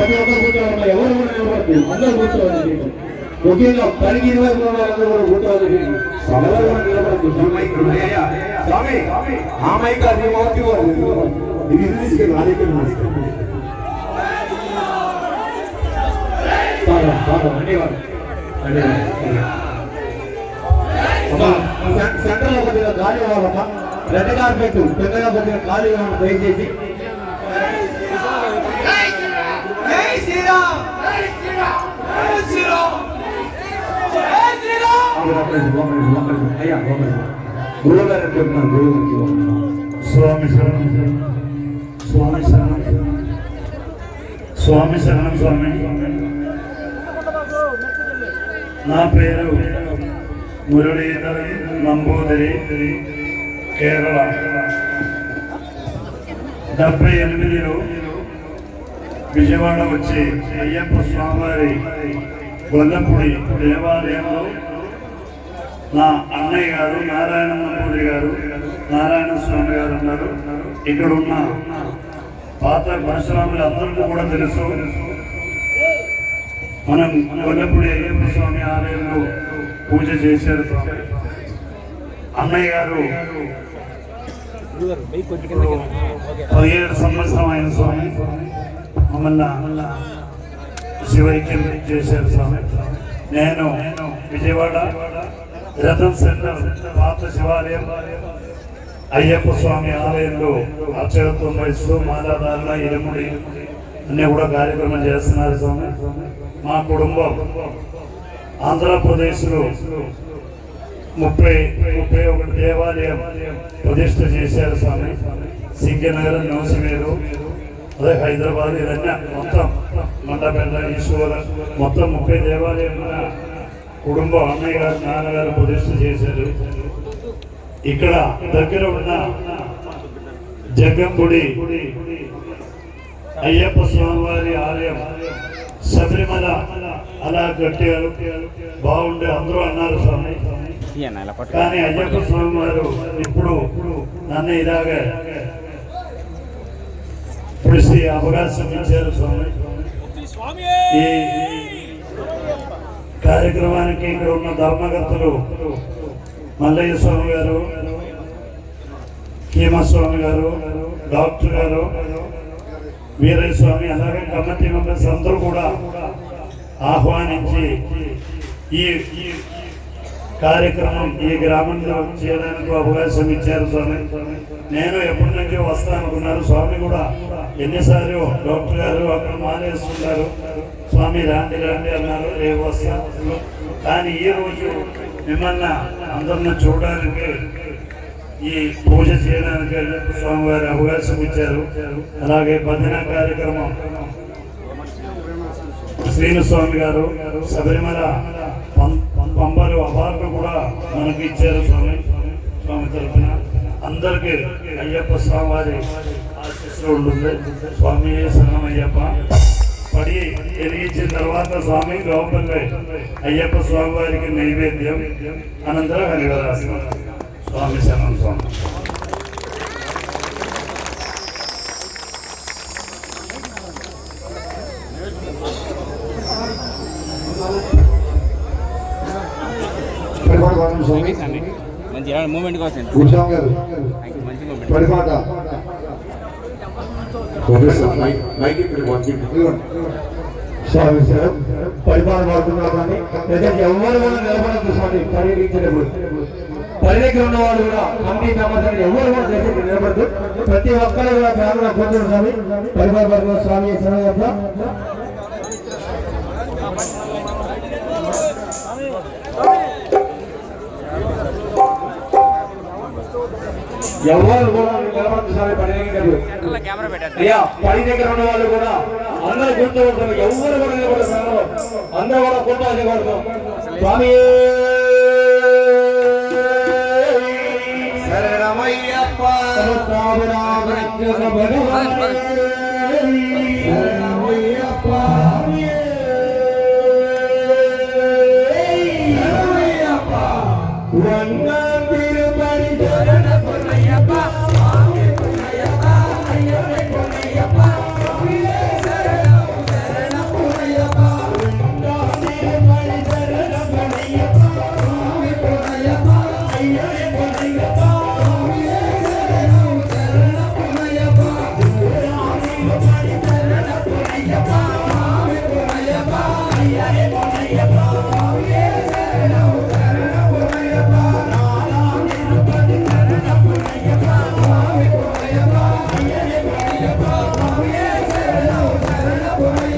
ప్రతి ఒక్కరు కూర్చోవాలి ఎవరు కూడా నిలబడద్దు అందరూ కూర్చోవాలి ముఖ్యంగా పనికి ఇరవై మూడు వాళ్ళందరూ కూడా కూర్చోవాలి ఎవరు కూడా నిలబడద్దు. స్వామి ఇది సెంటర్లో కొద్దిగా గాలి కావాలమ్మా. రెడ్ కార్పెట్ పెద్దగా కొద్దిగా గాలి దయచేసి. అయ్యా గురువు గారు చెప్తున్నారు గురువు గారికి స్వామి శరణం స్వామి శరణం స్వామి శరణం స్వామి నా పేరు మురళీధర్ నంబూదిరి కేరళ డెబ్బై ఎనిమిదిలో విజయవాడ వచ్చి అయ్యప్ప స్వామివారి గొల్లపూడి దేవాలయంలో నా అన్నయ్య గారు నారాయణ గారు నారాయణ స్వామి గారు ఉన్నారు. ఇక్కడ ఉన్న పాత పరశురాములు అందరికీ కూడా తెలుసు. మనం గొల్లపూడి అయ్యప్ప స్వామి ఆలయంలో పూజ చేశారు స్వామి. అన్నయ్య గారు పదిహేడు సంవత్సరం అయిన స్వామి. మమ్మల్ని శివైక్యం చేశారు స్వామి. నేను విజయవాడ రథం సెంటర్ పాత శివాలయం అయ్యప్ప స్వామి ఆలయంలో అక్షరత్వం వహిస్తూ మాలాధారణ ఇరుముడి అన్నీ కూడా కార్యక్రమం చేస్తున్నారు స్వామి. మా కుటుంబం ఆంధ్రప్రదేశ్లో ముప్పై ముప్పై ఒకటి దేవాలయం ప్రతిష్ట చేశారు స్వామి. సింగనగర్ నోసిమేరు అదే హైదరాబాద్ ఇదన్నీ మొత్తం మండపేట ఈశ్వర మొత్తం ముప్పై దేవాలయం కుటుంబం అన్నయ్య గారు నాన్నగారు ప్రతిష్ట చేశారు. ఇక్కడ దగ్గర ఉన్న జగ్గంపుడి అయ్యప్ప స్వామివారి ఆలయం శబరిమల అలా కట్టారు బాగుండే అందరూ అన్నారు స్వామి. కానీ అయ్యప్ప స్వామి వారు ఇప్పుడు నన్ను ఇలాగే పిలిచి అవకాశం ఇచ్చారు స్వామి. ఈ కార్యక్రమానికి ఇక్కడ ఉన్న ధర్మకర్తలు మల్లయ్య స్వామి గారు హేమస్వామి గారు డాక్టర్ గారు వీరయ్య స్వామి అలాగే కమిటీ మెంబర్స్ అందరూ కూడా ఆహ్వానించి ఈ ఈ కార్యక్రమం ఈ గ్రామంలో చేయడానికి అవకాశం ఇచ్చారు స్వామి. నేను ఎప్పటి నుంచో వస్తాను అనుకున్నారు. స్వామి కూడా ఎన్నిసార్లు డాక్టర్ గారు అక్కడ మానేస్తున్నారు? స్వామి రాండి రాండి అన్నారు. రేపు వస్తారు కానీ ఈ రోజు మిమ్మల్ని అందరిని చూడడానికి ఈ పూజ చేయడానికి స్వామివారి అవకాశం ఇచ్చారు. అలాగే భజన కార్యక్రమం. శ్రీను స్వామి గారు శబరిమల పంపలు అవార్డు కూడా మనకి ఇచ్చారు స్వామి. స్వామి తరఫున. అందరికీ అయ్యప్ప స్వామివారి ఆశీస్సులు ఉంటుంది స్వామి శరణం అయ్యప్ప పడి ఎరిగించిన తర్వాత స్వామి లోపలే అయ్యప్ప స్వామి వారికి నైవేద్యం అనంతరం హరివరాసం స్వామి శరణం స్వామి. కానీ ఎవరు కూడా నిలబడద్దు స్వామి పరిగణించినప్పుడు పని దగ్గర ఉన్న వాళ్ళు కూడా కమిటీ మెంబర్స్ ఎవరు కూడా దయచేసి నిలబడద్దు. ప్రతి ఒక్కరు కూడా ఫ్యామిలీ కూర్చొని స్వామి. పరిపాలన పడుతున్న స్వామి ఎవరు కూడా పని దగ్గర కెమెరా పెట్టారు అయ్యా పని దగ్గర ఉన్న వాళ్ళు కూడా అందరూ కూర్చోబడతారు ఎవరు కూడా నిలబడతారు అందరూ కూడా కూర్చోబడతాం స్వామి శరణమయ్యప్ప శరణమయ్యప్ప Buena, buena, buena.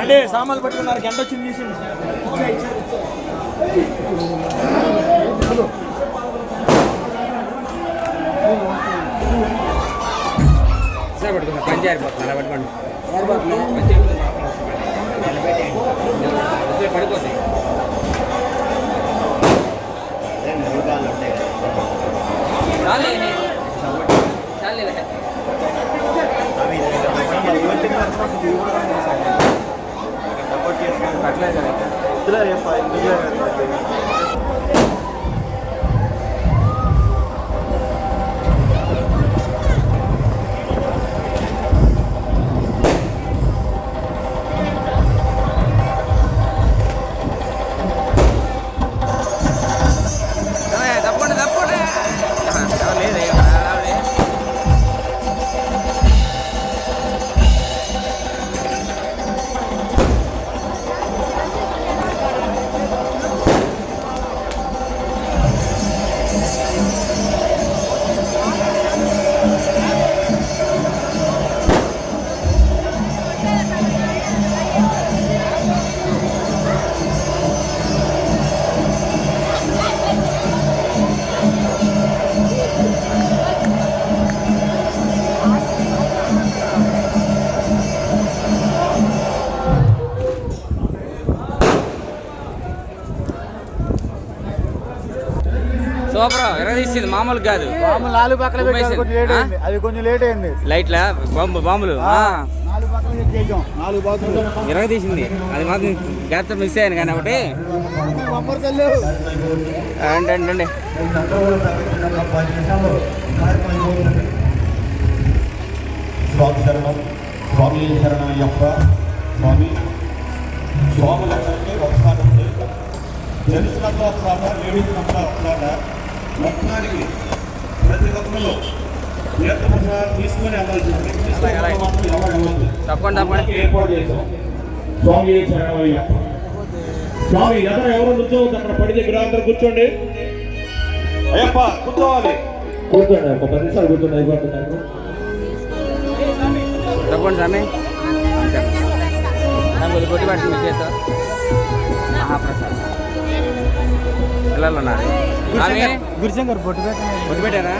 అంటే సామాన్లు పట్టుకున్నారు గంట వచ్చింది తీసింది. పట్టుకుంటా పని జారిపోతుంది. అలా పట్టుకోండి. పడిపోతాయి. చాలే చాలే తప్పకుండా ఎరగదీసింది మామూలు కాదు. మామూలు నాలుగు పక్కల పెట్టారు కొంచెం లేట్ అయింది. అది కొంచెం లేట్ అయింది. లైట్ల? బాంబు బాంబులు? ఆ, నాలుగు పక్కల పెట్టి చేసాం. నాలుగు బాతులు ఎరగదీసింది అది మాత్రం గ్యాప్ మిస్ అయ్యాను కానీ ఒకటి. అండి అండి అండి స్వామి శరణం. స్వామి. శరణయ్యప్ప స్వామి స్వాములందరికీ ఒకసారి లేడీస్ అంతా ఒకసారి. మొత్తానికి ప్రతి ఒక్కరు తీర్థప్రసాదం తీసుకొని తప్పకుండా ఏర్పాటు చేశాం. స్వామి స్వామి ఎదురు ఎవరు కూర్చోవద్దు? అక్కడ పడి దగ్గర అందరు కూర్చోండి. అయ్యప్ప కూర్చోవాలి. కూర్చోండి ఒక పది నిమిషాలు కూర్చోండి అయిపోతున్నారు తప్పకుండా స్వామి. కొద్ది మీ చేత మహాప్రసాద్. పిల్లలు ఉన్నారు స్వామి గురిశంకర్ బొట్టు పెట్టారా?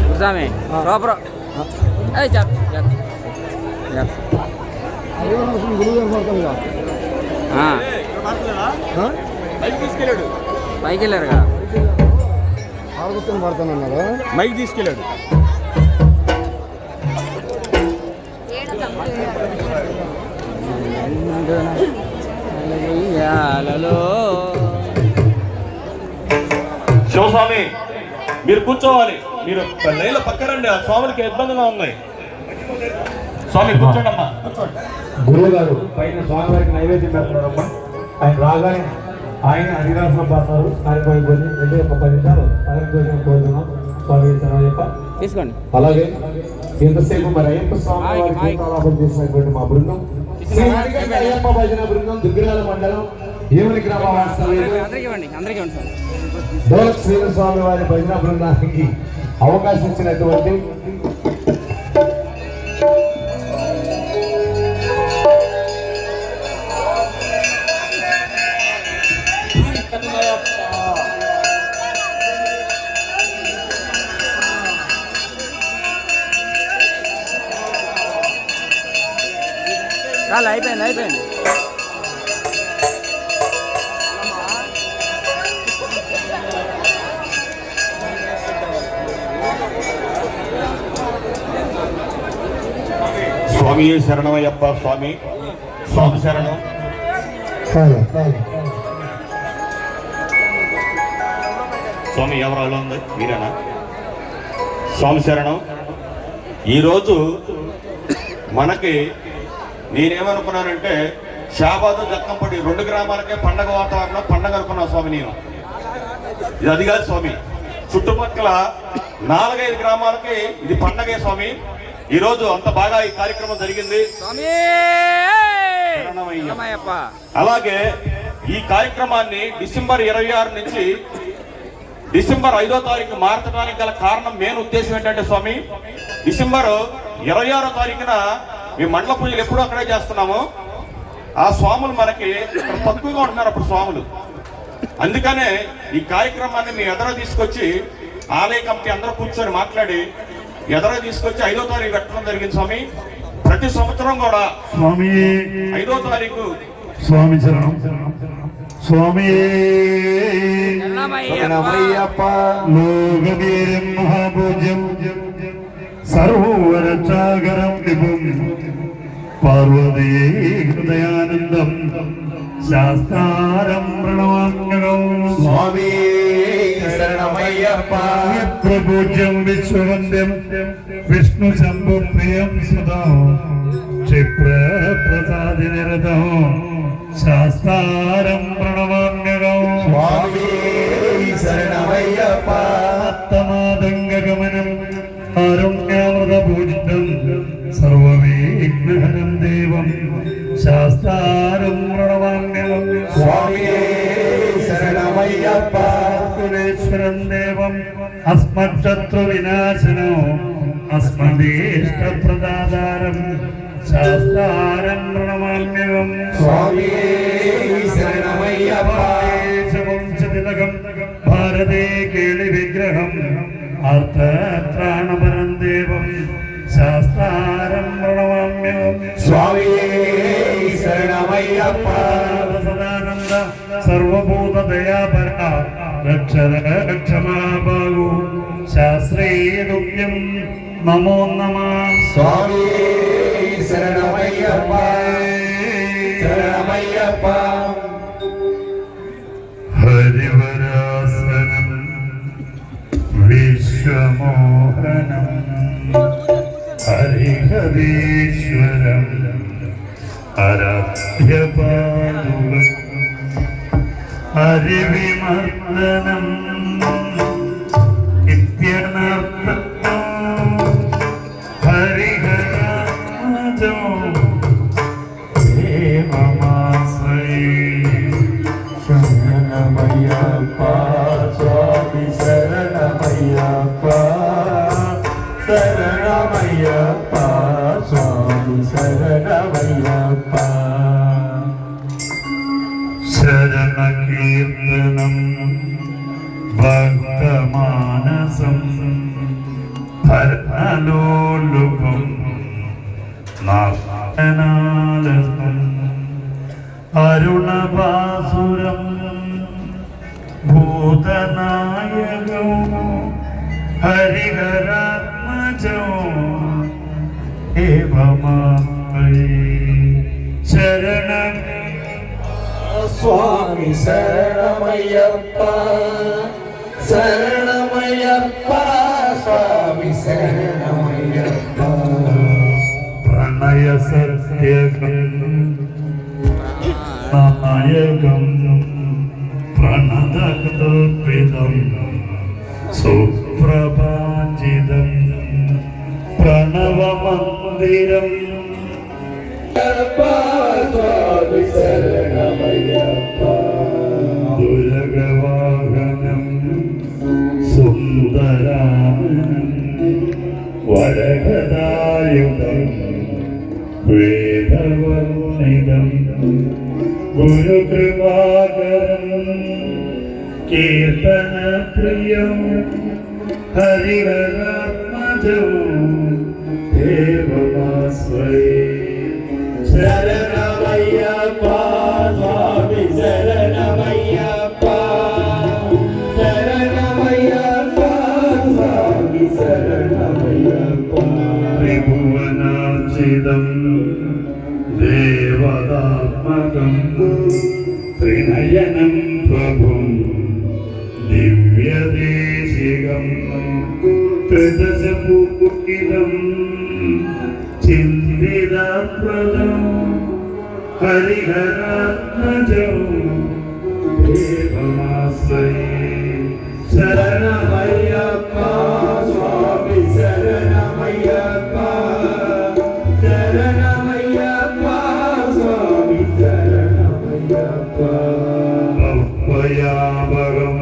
గురుస్వామి ప్రాపర్ చెప్ చెప్ చెప్ ఆ. పైకి ఆడగొత్తని పడతానన్నారు మైక్ తీసుకెళ్ళాడు. శివస్వామి మీరు కూర్చోవాలి. మీరు లైన్ల పక్కనండి ఆ స్వాములకి ఇబ్బందిగా ఉన్నాయి. స్వామి కూర్చోండి అమ్మా గురువు గారు పైన స్వామివారికి నైవేద్యం పెడుతున్నారమ్మా. ఆయన రాగానే ఆయన అధికారంలో పడతారు కార్యక్రమం రెండు ఒక పది నిమిషాలు కార్యక్రమం కోరుతున్నాం స్వామి శరణయ్యప్ప. తీసుకోండి. అలాగే ఎంతసేపు మరి అయ్యప్ప స్వామి వారి చేసినటువంటి మా బృందం. శ్రీ అయ్యప్ప భజన బృందం దుగ్గిరాల మండలం ఏమని గ్రామ డోలక్ స్వామి వారి భజన బృందానికి అవకాశం ఇచ్చినటువంటి చాలు అయిపోయింది అయిపోయింది. స్వామి శరణమయ్యప్ప స్వామి. స్వామి శరణం. స్వామి ఎవరు అలా ఉంది? మీరేనా? స్వామి శరణం. ఈరోజు మనకి నేనేమనుకున్నానంటే షాబాదు జక్కంపడి రెండు గ్రామాలకే పండగ వాతావరణం పండగ అనుకున్నా స్వామి నేను. ఇది అది కాదు స్వామి. చుట్టుపక్కల నాలుగైదు గ్రామాలకి ఇది పండగే స్వామి. ఈరోజు అంత బాగా ఈ కార్యక్రమం జరిగింది. అలాగే ఈ కార్యక్రమాన్ని డిసెంబర్ ఇరవై ఆరు నుంచి డిసెంబర్ ఐదో తారీఖు మార్చడానికి గల కారణం మెయిన్ ఉద్దేశం ఏంటంటే స్వామి డిసెంబర్ ఇరవై ఆరో తారీఖున మీ మండల పూజలు ఎప్పుడూ అక్కడే చేస్తున్నాము. ఆ స్వాములు మనకి తక్కువగా ఉంటున్నారు అప్పుడు స్వాములు. అందుకనే ఈ కార్యక్రమాన్ని మీ ఎదర తీసుకొచ్చి ఆలయ కమిటీ అందరూ కూర్చొని మాట్లాడి ఎదర తీసుకొచ్చి ఐదో తారీఖు పెట్టడం జరిగింది స్వామి. ప్రతి సంవత్సరం కూడా స్వామి. ఐదో తారీఖు స్వామి చరణం స్వామి. లోకవీరం మహాభోజ్యం విభుం. పార్వతీ പാർവതയേ ഹൃദയാനന്ദം. ശാസ്താരം പ്രണവാംഗണം സ്വാമിയേ ശരണമയ്യപ്പ. എത്ര പൂജ്യം വിശ്വവന്ദ്യം വിഷ്ണു ശംഭു പ്രിയം സുതാ ക്ഷിപ്രസാദിനിരതോ ശാസ്താരം പ്രണവ അസ്മശത്രു വിനാശനോ അസ്മദീഷ്ടപ്രദാതാരം ശാസ്താരം പ്രണമാന്യവും സ്വാമിയേശവും തിലകം ഭാരതേ കേളി വിഗ്രഹം അർത്ഥത്രാണപരം ദേവം ശാസ്താരം പ്രണമാമ്യവും. സ്വാമിയേ ശരണമയ്യപ്പ. സർവഭൂതദയാപര രക്ഷര തുഭ്യം നമോ നമ. സ്വാമി ശരണമയ്യപ്പ. ശരണമയ്യപ്പ. ഹരിവരാസനം വിശ്വമോഹനം ഹരിഹരീശ്വരം അരാധ്യപാദുകം ഹരിവിമർദ്ദനം భూతనాయకం హరిహరాత్మజం ఏవమాపై శరణం స్వామి శరణమయ్యప్ప శరణమయ్యప్ప స్వామి శరణమయ్యప్ప ప్రణయ సత్యకం മന്ദകൃതം സുപ്രഭാജിതം പ്രണവമന്ദിരം. ദുരഗവാഹനം സുന്ദരാമനം വരഹദായുധം വേദവർണിതം ഗുരു కీర్తన ప్రియం హరిహరాత్మజం దేవమాస్వయే శరణమయ్యప్ప స్వామి శరణమయ్యప్ప శరణమయ్యప్ప స్వామి శరణమయ్యప్ప త్రిభువనాచిదం దేవదాత్మకం త్రిదశపుకిలం చిందిదాప్రదం హరిహరాత్మజం దేవమాశ్రయే శరణమయ్యప్ప స్వామి శరణమయ్యప్ప శరణమయ్యప్ప స్వామి శరణమయ్యప్ప అవ్వయావరం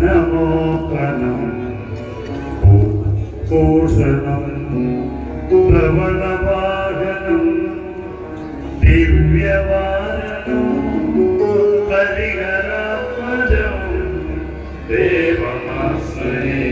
प्रणवोत्कनं पूषणं प्रवणवाहनं दिव्यवारणं परिहरात्मजं देवमाश्रये।